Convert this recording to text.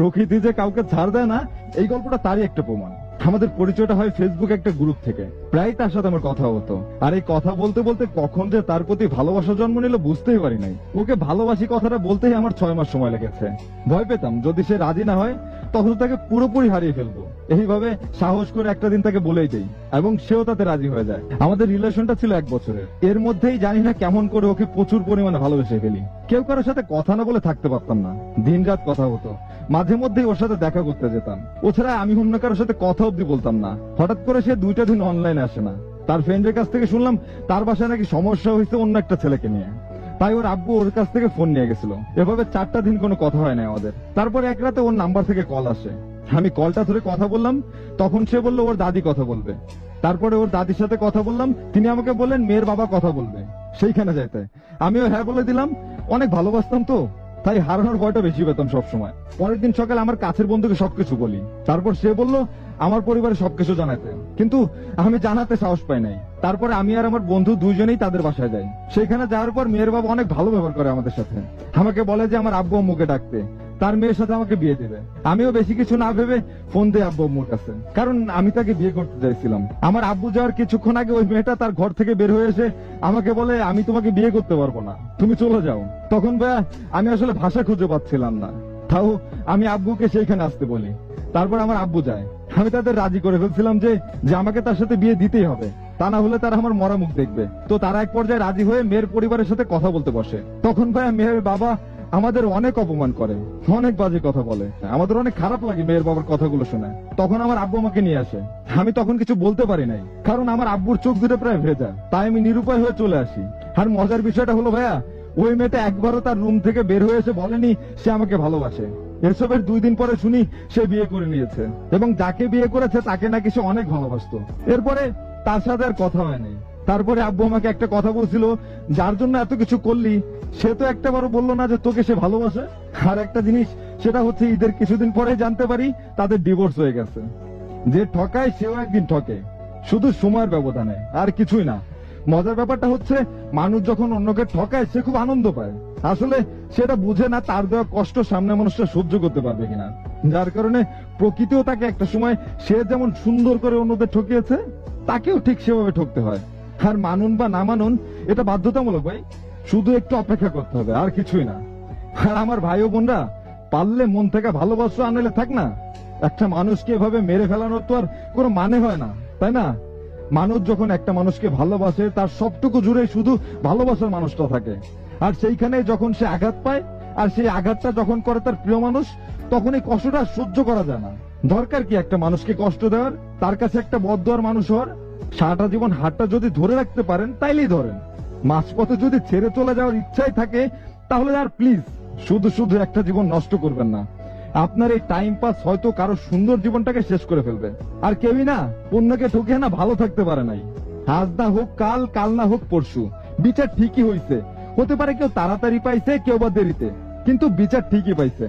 প্রকৃতি যে কাউকে ছাড় দেয় না, এই গল্পটা তারই একটা প্রমাণ। আমাদের পরিচয়টা হয় ফেসবুক একটা গ্রুপ থেকে। প্রায় তার সাথে আমার কথা হতো। আর এই কথা বলতে বলতে কখন যে তার প্রতি ভালোবাসা জন্ম নিল বুঝতেই পারি নাই। ওকে ভালোবাসি কথাটা বলতেই আমার ছয় মাস সময় লেগেছে। ভয় পেতাম, যদি সে রাজি না হয়, তখন তাকে পুরোপুরি হারিয়ে ফেলব। এইভাবে সাহস করে একটা দিন তাকে বলেই দেই, এবং সেও তাতে রাজি হয়ে যায়। আমাদের রিলেশনটা ছিল এক বছরের। এর মধ্যেই জানি না কেমন করে ওকে প্রচুর পরিমাণে ভালোবেসে ফেলি। কেউ কারোর সাথে কথা না বলে থাকতে পারতাম না। দিন রাত কথা হতো। মাঝে মধ্যেই ওর সাথে দেখা করতে যেতাম। ও ছাড়া আমি অন্য কারোর সাথে কথা অব্দি বলতাম না। হঠাৎ করে সে দুইটা দিন অনলাইনে আসে না। তার ফ্রেন্ডের কাছ থেকে শুনলাম, তার বাসায় নাকি সমস্যা হয়েছে অন্য একটা ছেলেকে নিয়ে। তাই ওর আব্বু ওর কাছ থেকে ফোন নিয়ে গেছিল। এভাবে চারটা দিন কোনো কথা হয় না আমাদের। তারপরে এক রাতে ওর নাম্বার থেকে কল আসে। আমি কলটা ধরে কথা বললাম, তখন সে বলল, ওর দাদি কথা বলবে। তারপরে ওর দাদির সাথে কথা বললাম, তিনি আমাকে বললেন, মেয়ের বাবা কথা বলবে। সেইখানে যাইতে। আমিও হ্যাঁ বলে দিলাম, অনেক ভালোবাসতাম তো। তাই হারানোর ভয়টা বেশি পেতাম সবসময়। পরের দিন সকালে আমার কাছের বন্ধুকে সবকিছু বলি। তারপর সে বলল, আমার পরিবারে সবকিছু জানাতে। কিন্তু আমি জানাতে সাহস পাই নাই। তারপরে আমি আর আমার বন্ধু দুইজনেই তাদের বাসায় যাই। সেখানে যাওয়ার পর মেয়ের বাবা অনেক ভালো ব্যবহার করে আমাদের সাথে। আমাকে বলে যে, আমার আব্বু মুখে ডাকতে। তার মেয়ের সাথে আমাকে বিয়ে দেবে। আমিও বেশি কিছু না ভেবে ফোন দিই আব্বু আম্মুর কাছে। কারণ আমি তাকে বিয়ে করতে চাইছিলাম। আমার আব্বু যাওয়ার কিছুক্ষণ আগে ওই মেয়েটা তার ঘর থেকে বের হয়ে এসে আমাকে বলে, আমি তোমাকে বিয়ে করতে পারব না। তুমি চলে যাও। তখন ভাইয়া, আমি আসলে ভাষা খুঁজে পাচ্ছিলাম না। তাও আমি আব্বুকে সেইখানে আসতে বলি। তারপর আমার আব্বু যায়। আমি তাদের রাজি করে ফেলছিলাম যে যে আমাকে তার সাথে বিয়ে দিতেই হবে। তা না হলে তারা আমার মরা মুখ দেখবে। তো তারা এক পর্যায়ে রাজি হয়ে মেয়ের পরিবারের সাথে কথা বলতে বসে। তখন ভাইয়া মেয়ের বাবা আমাদের অনেক অপমান করে, অনেক বাজে কথা বলে। আমাদের অনেক খারাপ লাগে মেয়ের বাবার কথাগুলো শুনে। তখন আমার আব্বু আমাকে নিয়ে আসে। আমি তখন কিছু বলতে পারি নাই, কারণ আমার আব্বুর চোখ দুটো প্রায় ভেজা। তাই আমি নিরুপায় হয়ে চলে আসি। আর মজার বিষয়টা হলো, ভাইয়া, ওই মেয়েটা একবারও তার রুম থেকে বের হয়ে এসে বলেনি সে আমাকে ভালোবাসে। এসবের দুই দিন পরে শুনি সে বিয়ে করে নিয়েছে। এবং যাকে বিয়ে করেছে তাকে নাকি সে অনেক ভালোবাসতো। এরপরে তার সাথে আর কথা হয়নি তারপরে আব্বু আমাকে একটা কথা বলছিল, যার জন্য এত কিছু করলি, সে তো একটা বারো বলল না যে তোকে সে ভালোবাসে। আর একটা জিনিস, সেটা হচ্ছে ঈদের কিছুদিন পরে জানতে পারি, তাদের ডিভোর্স হয়ে গেছে। যে ঠকায়, সেও একদিন ঠকে। শুধু সময়ের ব্যবধানে, আর কিছুই না। মজার ব্যাপারটা হচ্ছে, মানুষ যখন অন্যকে ঠকায়, সে খুব আনন্দ পায়। আসলে, সেটা বুঝে না, তার দেওয়া কষ্ট সামনে মানুষটা সহ্য করতে পারবে কিনা। যার কারণে প্রকৃতিও তাকে একটা সময় সে যেমন সুন্দর করে অন্যদের ঠকিয়েছে, তাকেও ঠিক সেভাবে ঠকতে হয়। আর মানুন বা না মানুন, এটা বাধ্যতামূলক ভাই। শুধু একটু অপেক্ষা করতে হবে, আর কিছুই না। আর আমার ভাই ও বোনরা, পারলে মন থেকে ভালোবাসা আনলে থাক না। একটা মানুষকে এভাবে মেরে ফেলানোর তো আর কোনো মানে হয় না, তাই না? মানুষ যখন একটা মানুষকে ভালোবাসে, তার সবটুকু জুড়ে শুধু ভালোবাসার মানুষটা থাকে। আর সেইখানে যখন সে আঘাত পায়, আর সেই আঘাতটা যখন করে তার প্রিয় মানুষ, তখন এই কষ্টটা সহ্য করা যায় না। দরকার কি একটা মানুষকে কষ্ট দেওয়ার? তার কাছে একটা বদয়ার মানুষ হওয়ার? সারাটা জীবন হাতটা যদি ধরে রাখতে পারেন, তাইলেই ধরেন। মাঝপথে যদি ছেড়ে চলে যাওয়ার ইচ্ছাই থাকে, তাহলে আর প্লিজ শুধু শুধু একটা জীবন নষ্ট করবেন না। আপনার এই টাইম পাস হয়তো কারও সুন্দর জীবনটাকে শেষ করে ফেলবে। আর কেউই না, পণ্যকে ঠকে না ভালো থাকতে পারে নাই। আজ না হোক কাল কাল না হোক পরশু, বিচার ঠিকই হয়েছে হতে পারে কেউ তাড়াতাড়ি পাইছে, কেউ বা দেরিতে, কিন্তু বিচার ঠিকই পাইছে।